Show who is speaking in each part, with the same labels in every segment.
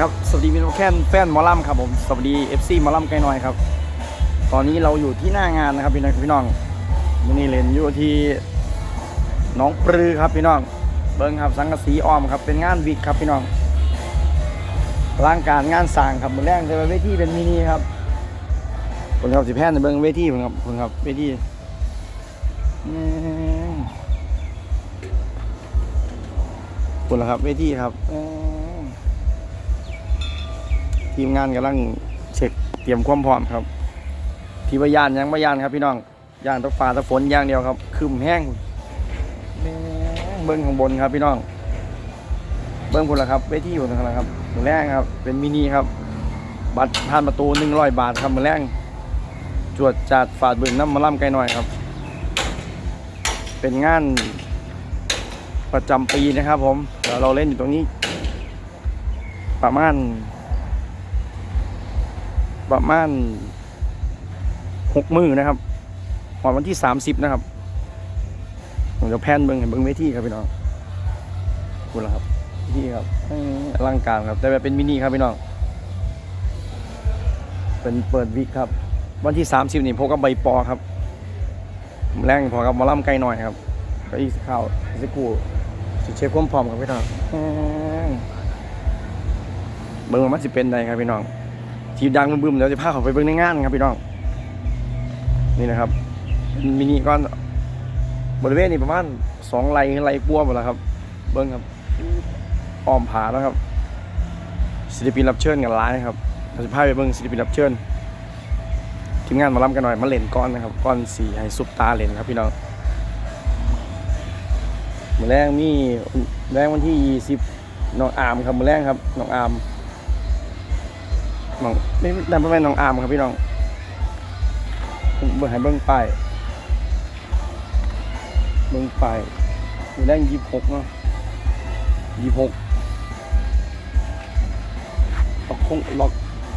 Speaker 1: ครับ สวัสดีมิโนแคนแฟนมอลำครับผม สวัสดี FC มอลำไกลน้อยครับ ตอนนี้เราอยู่ที่หน้างานนะครับพี่น้องพี่น้องนนี้เล่นอยู่ที่น้องปรือครับพี่น้อง เบิ้งครับสังกะสีอ้อมครับ เป็นงานวิกครับพี่น้อง ร่างการงานสร้างครับมือแรกจะเป็นเวทีเป็นมินิครับคนครับสิแพนในเบิ้งเวทีผมครับคนครับเวทีนี่คนละครับเวทีครับ ทีมงานกำลังเช็คเตรียมความพร้อมครับ ที่ว่ายานยังไม่ยานครับพี่น้องย่านตกฟ้าตกฝนอย่างเดียวครับคืมแห้งเบิ้งข้างบนครับพี่น้อง เบิ้งคนละครับเวทีอยู่ทางละครับมือแรงครับ เป็นมินิครับ บัตรผ่านประตูหนึ่งร้อยบาทครับมือแรงจวดจัดฝาดเบึงน้ำมาล่ำไกลหน่อยครับ เป็นงานประจำปีนะครับ ผมเราเล่นอยู่ตรงนี้ ประมาณ ประมาณหกมือนะครับวันวันที่สามสิบนะครับผมจะแพนเบิ้งเบิ้งเวทีครับพี่น้องคุณละครับนี่ครับเอ้ยอลังการครับแต่แบบเป็นมินิครับพี่น้องเป็นเปิดวิกครับ วันที่30นี่พบกับใบปอครับแรงพอกับมอลำไกลหน่อยครับก็อีกข่าวอีกสักครู่สิเช็คความพร้อมครับพี่น้องเบิ้งมันสิเป็นใดครับพี่น้อง ทีมดังบึ้มๆเดี๋ยวจะพาเขาไปเบิ้งในงานครับพี่น้อง นี่นะครับมินิก้อนบริเวณนี้ประมาณสองไร่ไร่กลัวหมดแล้วครับ เบิ้งครับอ้อมผาแล้วครับ ศิลปินรับเชิญกันหลายครับเราจะพาไปเบิ่งศิลปินรับเชิญทีมงานมาล้ำกันหน่อยมาเล่นก้อนนะครับก้อนสีให้ซุปตาเล่นครับพี่น้องมือแรกมีแรงวันที่ยี่สิบน้องอามครับมือแรกครับน้องอาม น้องไม่ได้ไม่เป็นน้องอามครับพี่น้องเบิ่งให้เบิ่งป้ายเบิ่งป้ายมือแรกยี่สิบหกเนาะยี่หกหลอกคงหลอก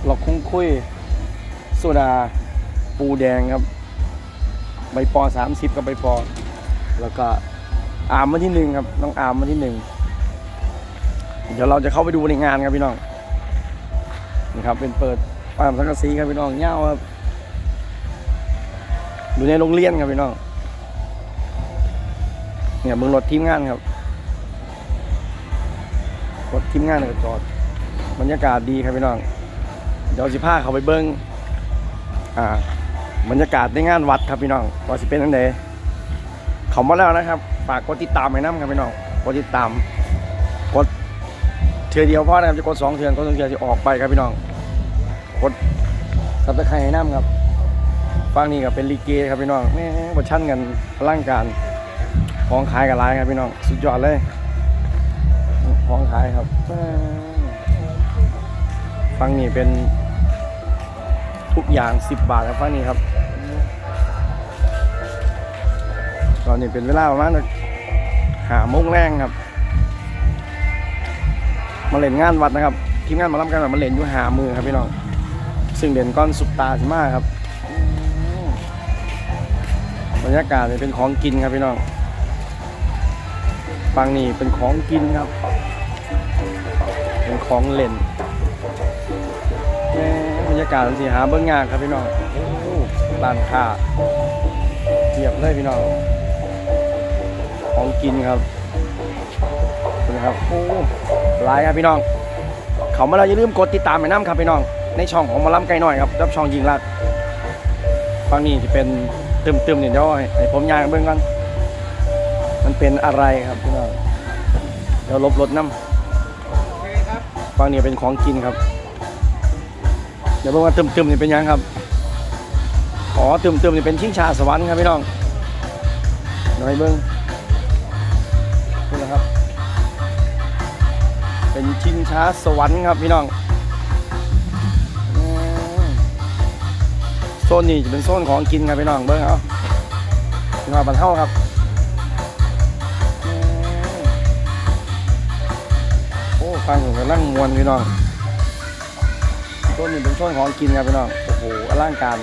Speaker 1: หลอกคงคุยโซดาปูแดงครับ ใบปอสามสิบกับใบปอ แล้วก็อามมาที่หนึ่งครับน้องอามมาที่หนึ่งเดี๋ยวเราจะเข้าไปดูในงานครับพี่น้อง นี่ครับเป็นเปิดปามสังกะสีครับพี่น้องเง่าครับอยู่ในโรงเรียนครับพี่น้องเนี่ยเมืองรถทีมงานครับรถทีมงานก็จอดบรรยากาศดีครับพี่น้องเดี๋ยวสิพาเขาไปเบิ้งอ่าบรรยากาศในงานวัดครับพี่น้องว่าสิเป็นทังใดเขามาแล้วนะครับฝากกดติดตามให้น้ำครับพี่น้องกดติดตาม เทือเดียวพอนะครับจะกดสองเทือนกดสองเทือนจะออกไปครับพี่น้องกดซับสไคร้น้ำครับฟังนี่ก็เป็นลีเกครับพี่น้องแม่บทชั่นกันพลังการของขายกันร้ายครับพี่น้องสุดยอดเลยของขายครับฟังนี่เป็นทุกอย่าง10บาทครับฟังนี่ครับตอนนี้เป็นเวลาประมาณหาโมงแรงครับ มาเล่นงานวัดนะครับทีมงานมารับกันแบบมาเล่นอยู่หามือครับพี่น้องซึ่งเด่นก้อนสุปตาสิมากครับบรรยากาศเนี่ยเป็นของกินครับพี่น้องฟังนี่เป็นของกินครับ เป็นของเล่นบรรยากาศสิหาเบิ้องงานครับพี่น้องร้านค้าเทียบเลยพี่น้อง ของกินครับ นะครับโอ้หลายครับพี่น้อง เขามาแล้วอย่าลืมกดติดตามไปน้ำครับพี่น้อง ในช่องของหมาล้ำไก่หน่อยครับรับช่องยิงลัดฟังนี่จะเป็นตึมๆเนี่ยเดี๋ยวให้ให้ผมยางเบิ้งก่อนมันเป็นอะไรครับพี่น้องเดี๋ยวลบรถน้ำฟังนี่เป็นของกินครับ เดี๋ยวบอกว่าตึมๆนี่เป็นยังครับอ๋อตึมๆนี่เป็นชิงชาสวรรค์ครับพี่น้องหน่อยเบิ้ง นี่แหละครับ เป็นชิงช้าสวรรค์ครับพี่น้องโซนนี้จะเป็นโซนของกินครับพี่น้องเบิ้งเอาพี่น้องบันเท่าครับโอ้ฟังผมกำลังมวนพี่น้องต้นนี้เป็นช่วงของกินครับพี่น้องโอ้โหอลังการ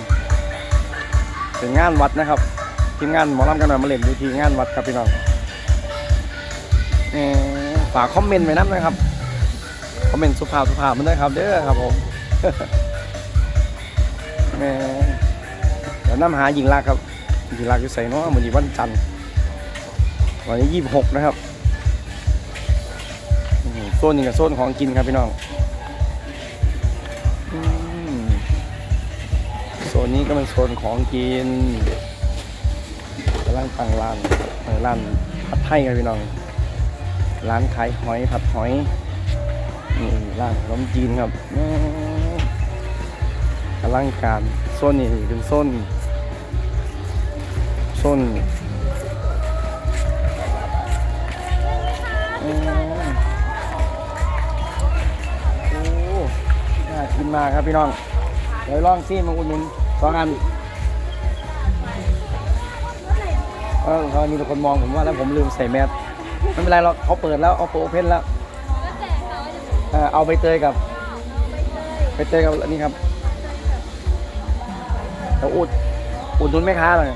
Speaker 1: เป็นงานวัดนะครับทีมงานหมอลำกันหน่อยมาเล่นดูทีงานวัดครับพี่น้อง ฝากคอมเมนต์ไว้น้ำนะครับ คอมเมนต์สุภาพสุภาพมันด้ครับ เด้อครับผมแหม่เดี๋ยวน้ำหาหญิงรักครับหญิงรักอยู่ใส่เนาะมันอยู่วันจันทร์วันนี้ยี่สิบหกนะครับโซนนี้กับโซนของกินครับพี่น้องอืมโซนนี้ก็เป็นโซนของกินกำลังตั้งร้านร้านผัดไทยครับพี่น้อง ร้านขายหอยผัดหอยนี่ร้านขนมจีนครับแม่อลังการโซนนี้เป็นโซนโซนอืมโอ้น่ากินมากครับพี่น้องเดี๋ยวลองซีมาอุดหนุนสองอันเออเขามีคนมองผมว่าแล้วผมลืมใส่แมส ไม่เป็นไรหรอกเขาเปิดแล้วเอาโปรเพนแล้วเออเอาใบเตยกับใบเตยกับอันนี้ครับเราอุดอุดหนุนแม่ค้าเลย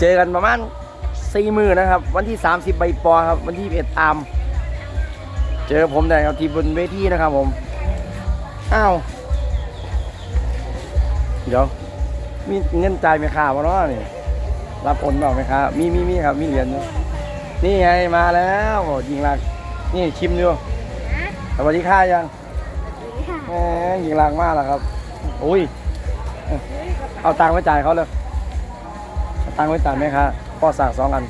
Speaker 1: เจอกันประมาณสี่มือนะครับ วันที่ 30 ใบปอครับ วันที่1ตาม เจอผมได้ครับที่บนเวทีนะครับผม อ้าว เดี๋ยว มีเงินจ่ายแม่ค้าวะเนาะนี่ รับโอนเปล่าไหมครับ มีมีมีครับ มีเหรียญอยู่นี่ไงมาแล้วยิงหลัก นี่ชิมดูสวัสดีค่ะยังแหมยิงหลักมากแล้วครับอุ้ย เอาตังค์ไว้จ่ายเขาเลยเอาตังค์ไว้จ่ายไหมครับพ่อสั่งสองอัน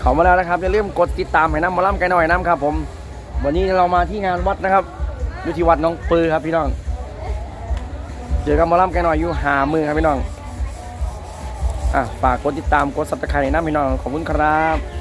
Speaker 1: เขามาแล้วนะครับอย่าลืมกดติดตามให้น้ำมาล่ำไก่หน่อยน้ำครับ ผม วันนี้เรามาที่งานวัดนะครับอยู่ที่วัดหน้องปือครับพี่น้องเจอกับหมาล่ำไก่หน่อยอยู่หามือครับพี่น้องอะ ฝากกดติดตามกดซับสไครต์นะพี่น้องขอบคุณครับ